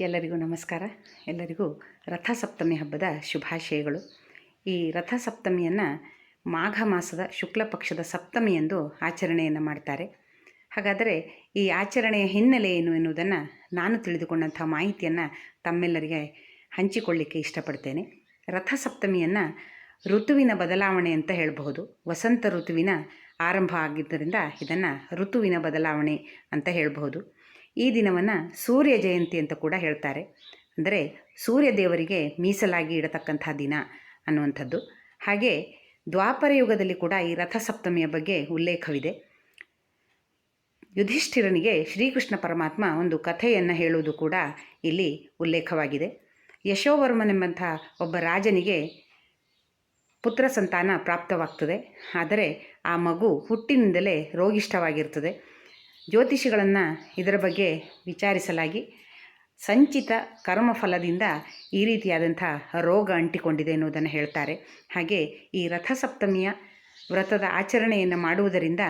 ಎಲ್ಲರಿಗೂ ನಮಸ್ಕಾರ. ಎಲ್ಲರಿಗೂ ರಥಸಪ್ತಮಿ ಹಬ್ಬದ ಶುಭಾಶಯಗಳು. ಈ ರಥಸಪ್ತಮಿಯನ್ನು ಮಾಘ ಮಾಸದ ಶುಕ್ಲ ಪಕ್ಷದ ಸಪ್ತಮಿಯಂದು ಆಚರಣೆಯನ್ನು ಮಾಡ್ತಾರೆ. ಹಾಗಾದರೆ ಈ ಆಚರಣೆಯ ಹಿನ್ನೆಲೆ ಏನು ಎನ್ನುವುದನ್ನು ನಾನು ತಿಳಿದುಕೊಂಡಂಥ ಮಾಹಿತಿಯನ್ನು ತಮ್ಮೆಲ್ಲರಿಗೆ ಹಂಚಿಕೊಳ್ಳಿಕ್ಕೆ ಇಷ್ಟಪಡ್ತೇನೆ. ರಥಸಪ್ತಮಿಯನ್ನು ಋತುವಿನ ಬದಲಾವಣೆ ಅಂತ ಹೇಳಬಹುದು. ವಸಂತ ಋತುವಿನ ಆರಂಭ ಆಗಿದ್ದರಿಂದ ಇದನ್ನು ಋತುವಿನ ಬದಲಾವಣೆ ಅಂತ ಹೇಳಬಹುದು. ಈ ದಿನವನ್ನು ಸೂರ್ಯ ಜಯಂತಿ ಅಂತ ಕೂಡ ಹೇಳ್ತಾರೆ. ಅಂದರೆ ಸೂರ್ಯ ದೇವರಿಗೆ ಮೀಸಲಾಗಿ ಇಡತಕ್ಕಂಥ ದಿನ ಅನ್ನುವಂಥದ್ದು. ಹಾಗೆ ದ್ವಾಪರ ಯುಗದಲ್ಲಿ ಕೂಡ ಈ ರಥಸಪ್ತಮಿಯ ಬಗ್ಗೆ ಉಲ್ಲೇಖವಿದೆ. ಯುಧಿಷ್ಠಿರನಿಗೆ ಶ್ರೀಕೃಷ್ಣ ಪರಮಾತ್ಮ ಒಂದು ಕಥೆಯನ್ನು ಹೇಳುವುದು ಕೂಡ ಇಲ್ಲಿ ಉಲ್ಲೇಖವಾಗಿದೆ. ಯಶೋವರ್ಮನೆಂಬಂಥ ಒಬ್ಬ ರಾಜನಿಗೆ ಪುತ್ರ ಸಂತಾನ ಪ್ರಾಪ್ತವಾಗ್ತದೆ. ಆದರೆ ಆ ಮಗು ಹುಟ್ಟಿನಿಂದಲೇ ರೋಗಿಷ್ಠವಾಗಿರ್ತದೆ. ಜ್ಯೋತಿಷಿಗಳನ್ನು ಇದರ ಬಗ್ಗೆ ವಿಚಾರಿಸಲಾಗಿ ಸಂಚಿತ ಕರ್ಮಫಲದಿಂದ ಈ ರೀತಿಯಾದಂಥ ರೋಗ ಅಂಟಿಕೊಂಡಿದೆ ಎನ್ನುವುದನ್ನು ಹೇಳ್ತಾರೆ. ಹಾಗೆ ಈ ರಥಸಪ್ತಮಿಯ ವ್ರತದ ಆಚರಣೆಯನ್ನು ಮಾಡುವುದರಿಂದ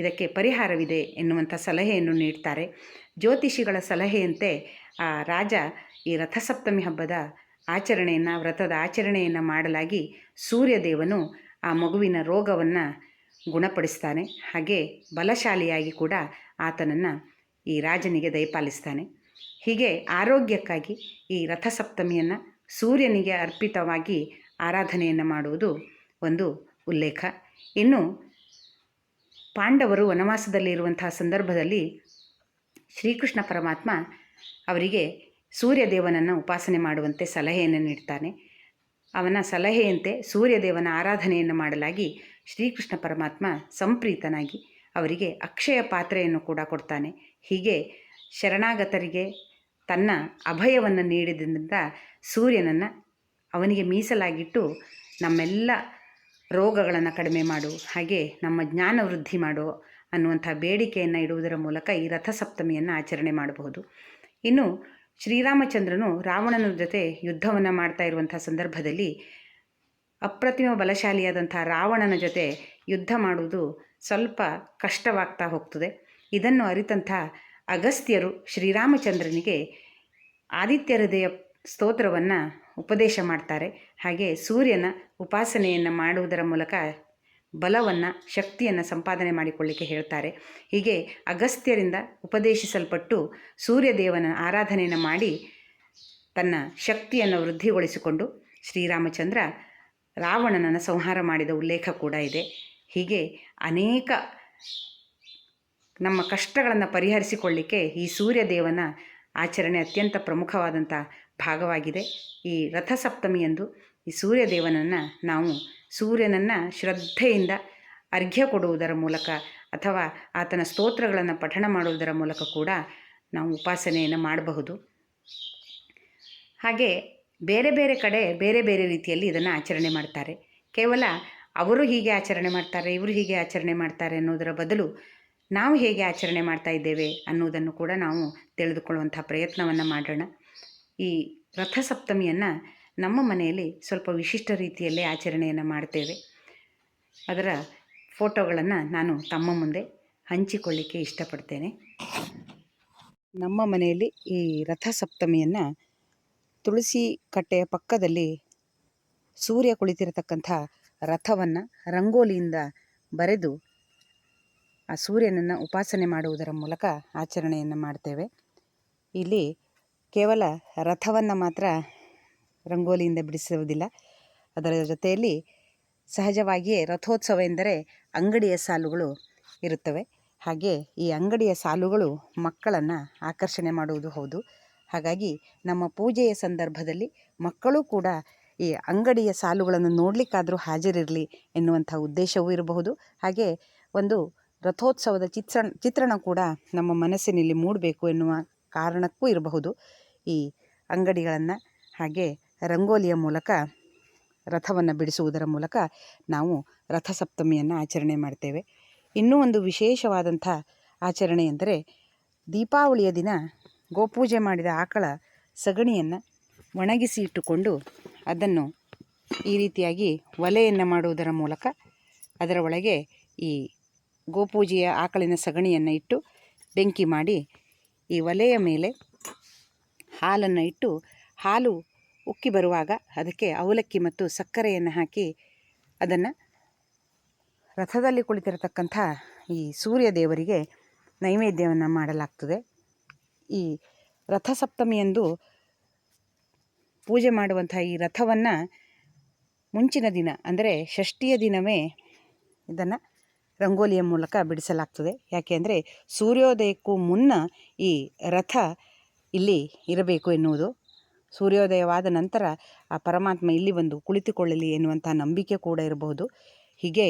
ಇದಕ್ಕೆ ಪರಿಹಾರವಿದೆ ಎನ್ನುವಂಥ ಸಲಹೆಯನ್ನು ನೀಡ್ತಾರೆ. ಜ್ಯೋತಿಷಿಗಳ ಸಲಹೆಯಂತೆ ಆ ರಾಜ ಈ ರಥಸಪ್ತಮಿ ಹಬ್ಬದ ಆಚರಣೆಯನ್ನು, ವ್ರತದ ಆಚರಣೆಯನ್ನು ಮಾಡಲಾಗಿ ಸೂರ್ಯದೇವನು ಆ ಮಗುವಿನ ರೋಗವನ್ನು ಗುಣಪಡಿಸ್ತಾನೆ. ಹಾಗೆ ಬಲಶಾಲಿಯಾಗಿ ಕೂಡ ಆತನನ್ನು ಈ ರಾಜನಿಗೆ ದಯಪಾಲಿಸ್ತಾನೆ. ಹೀಗೆ ಆರೋಗ್ಯಕ್ಕಾಗಿ ಈ ರಥಸಪ್ತಮಿಯನ್ನು ಸೂರ್ಯನಿಗೆ ಅರ್ಪಿತವಾಗಿ ಆರಾಧನೆಯನ್ನು ಮಾಡುವುದು ಒಂದು ಉಲ್ಲೇಖ. ಇನ್ನು ಪಾಂಡವರು ವನವಾಸದಲ್ಲಿರುವಂತಹ ಸಂದರ್ಭದಲ್ಲಿ ಶ್ರೀಕೃಷ್ಣ ಪರಮಾತ್ಮ ಅವರಿಗೆ ಸೂರ್ಯದೇವನನ್ನು ಉಪಾಸನೆ ಮಾಡುವಂತೆ ಸಲಹೆಯನ್ನು ನೀಡ್ತಾನೆ. ಅವನ ಸಲಹೆಯಂತೆ ಸೂರ್ಯದೇವನ ಆರಾಧನೆಯನ್ನು ಮಾಡಲಾಗಿ ಶ್ರೀಕೃಷ್ಣ ಪರಮಾತ್ಮ ಸಂಪ್ರೀತನಾಗಿ ಅವರಿಗೆ ಅಕ್ಷಯ ಪಾತ್ರೆಯನ್ನು ಕೂಡ ಕೊಡ್ತಾನೆ. ಹೀಗೆ ಶರಣಾಗತರಿಗೆ ತನ್ನ ಅಭಯವನ್ನು ನೀಡಿದ್ದರಿಂದ ಸೂರ್ಯನನ್ನು ಅವನಿಗೆ ಮೀಸಲಾಗಿಟ್ಟು ನಮ್ಮೆಲ್ಲ ರೋಗಗಳನ್ನು ಕಡಿಮೆ ಮಾಡು, ಹಾಗೆ ನಮ್ಮ ಜ್ಞಾನ ವೃದ್ಧಿ ಮಾಡು ಅನ್ನುವಂಥ ಬೇಡಿಕೆಯನ್ನು ಇಡುವುದರ ಮೂಲಕ ಈ ರಥಸಪ್ತಮಿಯನ್ನು ಆಚರಣೆ ಮಾಡಬಹುದು. ಇನ್ನು ಶ್ರೀರಾಮಚಂದ್ರನು ರಾವಣನ ಜೊತೆ ಯುದ್ಧವನ್ನು ಮಾಡ್ತಾ ಇರುವಂಥ ಸಂದರ್ಭದಲ್ಲಿ ಅಪ್ರತಿಮ ಬಲಶಾಲಿಯಾದಂಥ ರಾವಣನ ಜೊತೆ ಯುದ್ಧ ಮಾಡುವುದು ಸ್ವಲ್ಪ ಕಷ್ಟವಾಗ್ತಾ ಹೋಗ್ತದೆ. ಇದನ್ನು ಅರಿತಂಥ ಅಗಸ್ತ್ಯರು ಶ್ರೀರಾಮಚಂದ್ರನಿಗೆ ಆದಿತ್ಯ ಹೃದಯ ಸ್ತೋತ್ರವನ್ನು ಉಪದೇಶ ಮಾಡ್ತಾರೆ. ಹಾಗೆ ಸೂರ್ಯನ ಉಪಾಸನೆಯನ್ನು ಮಾಡುವುದರ ಮೂಲಕ ಬಲವನ್ನು, ಶಕ್ತಿಯನ್ನು ಸಂಪಾದನೆ ಮಾಡಿಕೊಳ್ಳಿಕ್ಕೆ ಹೇಳ್ತಾರೆ. ಹೀಗೆ ಅಗಸ್ತ್ಯರಿಂದ ಉಪದೇಶಿಸಲ್ಪಟ್ಟು ಸೂರ್ಯದೇವನ ಆರಾಧನೆಯನ್ನು ಮಾಡಿ ತನ್ನ ಶಕ್ತಿಯನ್ನು ವೃದ್ಧಿಗೊಳಿಸಿಕೊಂಡು ಶ್ರೀರಾಮಚಂದ್ರ ರಾವಣನನ್ನು ಸಂಹಾರ ಮಾಡಿದ ಉಲ್ಲೇಖ ಕೂಡ ಇದೆ. ಹೀಗೆ ಅನೇಕ ನಮ್ಮ ಕಷ್ಟಗಳನ್ನು ಪರಿಹರಿಸಿಕೊಳ್ಳಿಕ್ಕೆ ಈ ಸೂರ್ಯದೇವನ ಆಚರಣೆ ಅತ್ಯಂತ ಪ್ರಮುಖವಾದಂಥ ಭಾಗವಾಗಿದೆ. ಈ ರಥಸಪ್ತಮಿಯಂದು ಈ ಸೂರ್ಯದೇವನನ್ನು ನಾವು ಸೂರ್ಯನನ್ನು ಶ್ರದ್ಧೆಯಿಂದ ಅರ್ಘ್ಯ ಕೊಡುವುದರ ಮೂಲಕ ಅಥವಾ ಆತನ ಸ್ತೋತ್ರಗಳನ್ನು ಪಠಣ ಮಾಡುವುದರ ಮೂಲಕ ಕೂಡ ನಾವು ಉಪಾಸನೆಯನ್ನು ಮಾಡಬಹುದು. ಹಾಗೆ ಬೇರೆ ಬೇರೆ ಕಡೆ ಬೇರೆ ಬೇರೆ ರೀತಿಯಲ್ಲಿ ಇದನ್ನು ಆಚರಣೆ ಮಾಡ್ತಾರೆ. ಕೇವಲ ಅವರು ಹೀಗೆ ಆಚರಣೆ ಮಾಡ್ತಾರೆ, ಇವರು ಹೀಗೆ ಆಚರಣೆ ಮಾಡ್ತಾರೆ ಅನ್ನೋದರ ಬದಲು ನಾವು ಹೇಗೆ ಆಚರಣೆ ಮಾಡ್ತಾ ಇದ್ದೇವೆ ಅನ್ನೋದನ್ನು ಕೂಡ ನಾವು ತಿಳಿದುಕೊಳ್ಳುವಂಥ ಪ್ರಯತ್ನವನ್ನು ಮಾಡೋಣ. ಈ ರಥಸಪ್ತಮಿಯನ್ನು ನಮ್ಮ ಮನೆಯಲ್ಲಿ ಸ್ವಲ್ಪ ವಿಶಿಷ್ಟ ರೀತಿಯಲ್ಲೇ ಆಚರಣೆಯನ್ನು ಮಾಡ್ತೇವೆ. ಅದರ ಫೋಟೋಗಳನ್ನು ನಾನು ತಮ್ಮ ಮುಂದೆ ಹಂಚಿಕೊಳ್ಳಿಕ್ಕೆ ಇಷ್ಟಪಡ್ತೇನೆ. ನಮ್ಮ ಮನೆಯಲ್ಲಿ ಈ ರಥಸಪ್ತಮಿಯನ್ನು ತುಳಸಿ ಕಟ್ಟೆಯ ಪಕ್ಕದಲ್ಲಿ ಸೂರ್ಯ ಕುಳಿತಿರತಕ್ಕಂಥ ರಥವನ್ನು ರಂಗೋಲಿಯಿಂದ ಬರೆದು ಆ ಸೂರ್ಯನನ್ನು ಉಪಾಸನೆ ಮಾಡುವುದರ ಮೂಲಕ ಆಚರಣೆಯನ್ನು ಮಾಡ್ತೇವೆ. ಇಲ್ಲಿ ಕೇವಲ ರಥವನ್ನು ಮಾತ್ರ ರಂಗೋಲಿಯಿಂದ ಬಿಡಿಸುವುದಿಲ್ಲ. ಅದರ ಜೊತೆಯಲ್ಲಿ ಸಹಜವಾಗಿಯೇ ರಥೋತ್ಸವ ಎಂದರೆ ಅಂಗಡಿಯ ಸಾಲುಗಳು ಇರುತ್ತವೆ. ಹಾಗೆ ಈ ಅಂಗಡಿಯ ಸಾಲುಗಳು ಮಕ್ಕಳನ್ನು ಆಕರ್ಷಣೆ ಮಾಡುವುದು ಹೌದು. ಹಾಗಾಗಿ ನಮ್ಮ ಪೂಜೆಯ ಸಂದರ್ಭದಲ್ಲಿ ಮಕ್ಕಳು ಕೂಡ ಈ ಅಂಗಡಿಯ ಸಾಲುಗಳನ್ನು ನೋಡಲಿಕ್ಕಾದರೂ ಹಾಜರಿರಲಿ ಎನ್ನುವಂಥ ಉದ್ದೇಶವೂ ಇರಬಹುದು. ಹಾಗೆ ಒಂದು ರಥೋತ್ಸವದ ಚಿತ್ರಣ ಚಿತ್ರಣ ಕೂಡ ನಮ್ಮ ಮನಸ್ಸಿನಲ್ಲಿ ಮೂಡಬೇಕು ಎನ್ನುವ ಕಾರಣಕ್ಕೂ ಇರಬಹುದು. ಈ ಅಂಗಡಿಗಳನ್ನು ಹಾಗೆ ರಂಗೋಲಿಯ ಮೂಲಕ, ರಥವನ್ನು ಬಿಡಿಸುವುದರ ಮೂಲಕ ನಾವು ರಥಸಪ್ತಮಿಯನ್ನು ಆಚರಣೆ ಮಾಡ್ತೇವೆ. ಇನ್ನೂ ಒಂದು ವಿಶೇಷವಾದಂಥ ಆಚರಣೆ ಎಂದರೆ ದೀಪಾವಳಿಯ ದಿನ ಗೋಪೂಜೆ ಮಾಡಿದ ಆಕಳ ಸಗಣಿಯನ್ನು ಒಣಗಿಸಿ ಇಟ್ಟುಕೊಂಡು ಅದನ್ನು ಈ ರೀತಿಯಾಗಿ ಒಲೆಯನ್ನು ಮಾಡುವುದರ ಮೂಲಕ ಅದರ ಒಳಗೆ ಈ ಗೋಪೂಜೆಯ ಆಕಳಿನ ಸಗಣಿಯನ್ನು ಇಟ್ಟು ಬೆಂಕಿ ಮಾಡಿ ಈ ಒಲೆಯ ಮೇಲೆ ಹಾಲನ್ನು ಇಟ್ಟು ಹಾಲು ಉಕ್ಕಿ ಬರುವಾಗ ಅದಕ್ಕೆ ಅವಲಕ್ಕಿ ಮತ್ತು ಸಕ್ಕರೆಯನ್ನು ಹಾಕಿ ಅದನ್ನು ರಥದಲ್ಲಿ ಕುಳಿತಿರತಕ್ಕಂಥ ಈ ಸೂರ್ಯ ದೇವರಿಗೆ ನೈವೇದ್ಯವನ್ನು ಮಾಡಲಾಗ್ತದೆ. ಈ ರಥಸಪ್ತಮಿಯಂದು ಪೂಜೆ ಮಾಡುವಂಥ ಈ ರಥವನ್ನು ಮುಂಚಿನ ದಿನ, ಅಂದರೆ ಷಷ್ಠಿಯ ದಿನವೇ ಇದನ್ನು ರಂಗೋಲಿಯ ಮೂಲಕ ಬಿಡಿಸಲಾಗ್ತದೆ. ಯಾಕೆ ಅಂದರೆ ಸೂರ್ಯೋದಯಕ್ಕೂ ಮುನ್ನ ಈ ರಥ ಇಲ್ಲಿ ಇರಬೇಕು ಎನ್ನುವುದು. ಸೂರ್ಯೋದಯವಾದ ನಂತರ ಆ ಪರಮಾತ್ಮ ಇಲ್ಲಿ ಬಂದು ಕುಳಿತುಕೊಳ್ಳಲಿ ಎನ್ನುವಂಥ ನಂಬಿಕೆ ಕೂಡ ಇರಬಹುದು. ಹೀಗೆ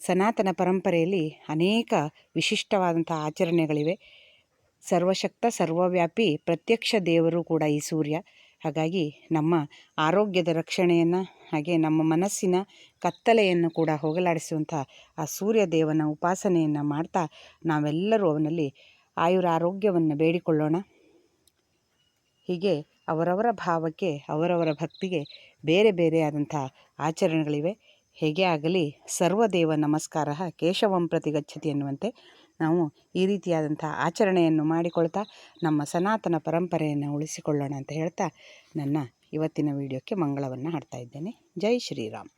ಸನಾತನ ಪರಂಪರೆಯಲ್ಲಿ ಅನೇಕ ವಿಶಿಷ್ಟವಾದಂಥ ಆಚರಣೆಗಳಿವೆ. ಸರ್ವಶಕ್ತ, ಸರ್ವವ್ಯಾಪಿ, ಪ್ರತ್ಯಕ್ಷ ದೇವರು ಕೂಡ ಈ ಸೂರ್ಯ. ಹಾಗಾಗಿ ನಮ್ಮ ಆರೋಗ್ಯದ ರಕ್ಷಣೆಯನ್ನು ಹಾಗೆ ನಮ್ಮ ಮನಸ್ಸಿನ ಕತ್ತಲೆಯನ್ನು ಕೂಡ ಹೋಗಲಾಡಿಸುವಂಥ ಆ ಸೂರ್ಯ ದೇವನ ಉಪಾಸನೆಯನ್ನು ಮಾಡ್ತಾ ನಾವೆಲ್ಲರೂ ಅವನಲ್ಲಿ ಆಯುರ ಆರೋಗ್ಯವನ್ನು ಬೇಡಿಕೊಳ್ಳೋಣ. ಹೀಗೆ ಅವರವರ ಭಾವಕ್ಕೆ, ಅವರವರ ಭಕ್ತಿಗೆ ಬೇರೆ ಬೇರೆಯಾದಂಥ ಆಚರಣೆಗಳಿವೆ. ಹೇಗೆ ಆಗಲಿ ಸರ್ವದೇವ ನಮಸ್ಕಾರ. ಕೇಶವಂ ಪ್ರತಿ ಗಚ್ಚತಿ ಎನ್ನುವಂತೆ ನಾವು ಈ ರೀತಿಯಾದಂಥ ಆಚರಣೆಯನ್ನು ಮಾಡಿಕೊಳ್ತಾ ನಮ್ಮ ಸನಾತನ ಪರಂಪರೆಯನ್ನು ಉಳಿಸಿಕೊಳ್ಳೋಣ ಅಂತ ಹೇಳ್ತಾ ನನ್ನ ಇವತ್ತಿನ ವಿಡಿಯೋಕ್ಕೆ ಮಂಗಳವನ್ನು ಹಾಡ್ತಾ ಇದ್ದೇನೆ. ಜೈ ಶ್ರೀರಾಮ್.